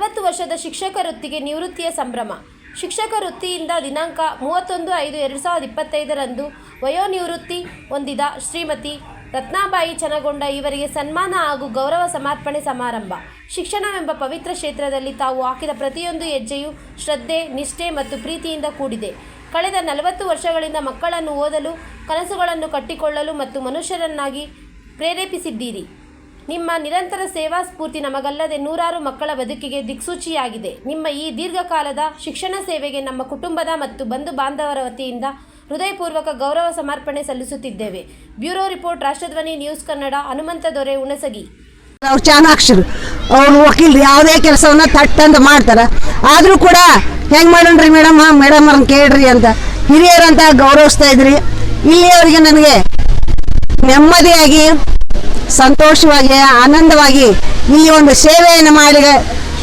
ವರ್ಷದ ಶಿಕ್ಷಕ ವೃತ್ತಿಗೆ ನಿವೃತ್ತಿಯ ಸಂಭ್ರಮ. ಶಿಕ್ಷಕ ವೃತ್ತಿಯಿಂದ ದಿನಾಂಕ ಮೂವತ್ತೊಂದು ಐದು ಎರಡು ಸಾವಿರದ ಇಪ್ಪತ್ತೈದರಂದು ವಯೋನಿವೃತ್ತಿ ಹೊಂದಿದ ಶ್ರೀಮತಿ ರತ್ನಾಬಾಯಿ ಚನಗೊಂಡ ಇವರಿಗೆ ಸನ್ಮಾನ ಹಾಗೂ ಗೌರವ ಸಮರ್ಪಣೆ ಸಮಾರಂಭ. ಶಿಕ್ಷಣವೆಂಬ ಪವಿತ್ರ ಕ್ಷೇತ್ರದಲ್ಲಿ ತಾವು ಹಾಕಿದ ಪ್ರತಿಯೊಂದು ಹೆಜ್ಜೆಯು ಶ್ರದ್ಧೆ, ನಿಷ್ಠೆ ಮತ್ತು ಪ್ರೀತಿಯಿಂದ ಕೂಡಿದೆ. ಕಳೆದ ನಲವತ್ತು ವರ್ಷಗಳಿಂದ ಮಕ್ಕಳನ್ನು ಓದಲು, ಕನಸುಗಳನ್ನು ಕಟ್ಟಿಕೊಳ್ಳಲು ಮತ್ತು ಮನುಷ್ಯರನ್ನಾಗಿ ಪ್ರೇರೇಪಿಸಿದ್ದೀರಿ. ನಿಮ್ಮ ನಿರಂತರ ಸೇವಾ ಸ್ಫೂರ್ತಿ ನಮಗಲ್ಲದೆ ನೂರಾರು ಮಕ್ಕಳ ಬದುಕಿಗೆ ದಿಕ್ಸೂಚಿಯಾಗಿದೆ. ನಿಮ್ಮ ಈ ದೀರ್ಘಕಾಲದ ಶಿಕ್ಷಣ ಸೇವೆಗೆ ನಮ್ಮ ಕುಟುಂಬದ ಮತ್ತು ಬಂಧು ಬಾಂಧವರ ವತಿಯಿಂದ ಹೃದಯಪೂರ್ವಕ ಗೌರವ ಸಮರ್ಪಣೆ ಸಲ್ಲಿಸುತ್ತಿದ್ದೇವೆ. Bureau report, Rashtradhwani news Kannada, Hanumantha Dore Unasagi ಅವ್ರು ಚಾಣಾಕ್ಷರು. ಅವ್ರು ವಕೀಲರು, ಯಾವುದೇ ಕೆಲಸವನ್ನ ತಟ್ಟಂತ ಮಾಡ್ತಾರೆ. ಆದರೂ ಕೂಡ ಹೆಂಗ್ ಮಾಡೋಣ್ರಿ ಮೇಡಮ್? ಮೇಡಮ್ ಅವ್ರನ್ನ ಕೇಳ್ರಿ ಅಂತ. ಹಿರಿಯರಂತ ಗೌರವಿಸ್ತಾ ಇದ್ರಿ. ಇಲ್ಲಿಯವರೆಗೆ ನನಗೆ ನೆಮ್ಮದಿಯಾಗಿ ಸಂತೋಷವಾಗಿ, ಆನಂದವಾಗಿ ಇಲ್ಲಿ ಒಂದು ಸೇವೆಯನ್ನು ಮಾಡಿ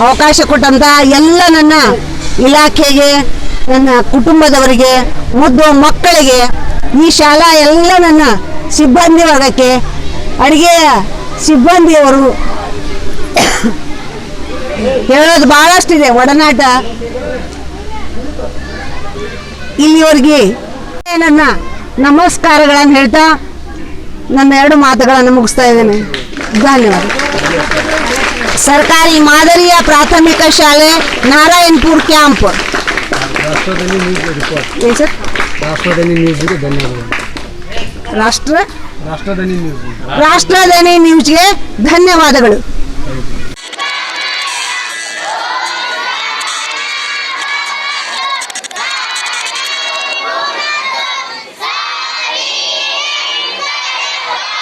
ಅವಕಾಶ ಕೊಟ್ಟಂತ ಎಲ್ಲ ನನ್ನ ಇಲಾಖೆಗೆ, ನನ್ನ ಕುಟುಂಬದವರಿಗೆ, ಮುದ್ದು ಮಕ್ಕಳಿಗೆ, ಈ ಶಾಲಾ ಎಲ್ಲ ನನ್ನ ಸಿಬ್ಬಂದಿ ವರ್ಗಕ್ಕೆ ಅಡುಗೆಯ ಸಿಬ್ಬಂದಿಯವರು ಹೇಳೋದು ಬಹಳಷ್ಟಿದೆ. ಒಡನಾಟ ಇಲ್ಲಿವರೆಗೆ ನನ್ನ ನಮಸ್ಕಾರಗಳನ್ನು ಹೇಳ್ತಾ ನನ್ನ ಎರಡು ಮಾತುಗಳನ್ನು ಮುಗಿಸ್ತಾ ಇದ್ದೇನೆ. ಧನ್ಯವಾದ. ಸರ್ಕಾರಿ ಮಾದರಿಯ ಪ್ರಾಥಮಿಕ ಶಾಲೆ ನಾರಾಯಣಪುರ ಕ್ಯಾಂಪ್. ರಾಷ್ಟ್ರ? ರಾಷ್ಟ್ರಧನಿ ನ್ಯೂಸ್ಗೆ ಧನ್ಯವಾದಗಳು.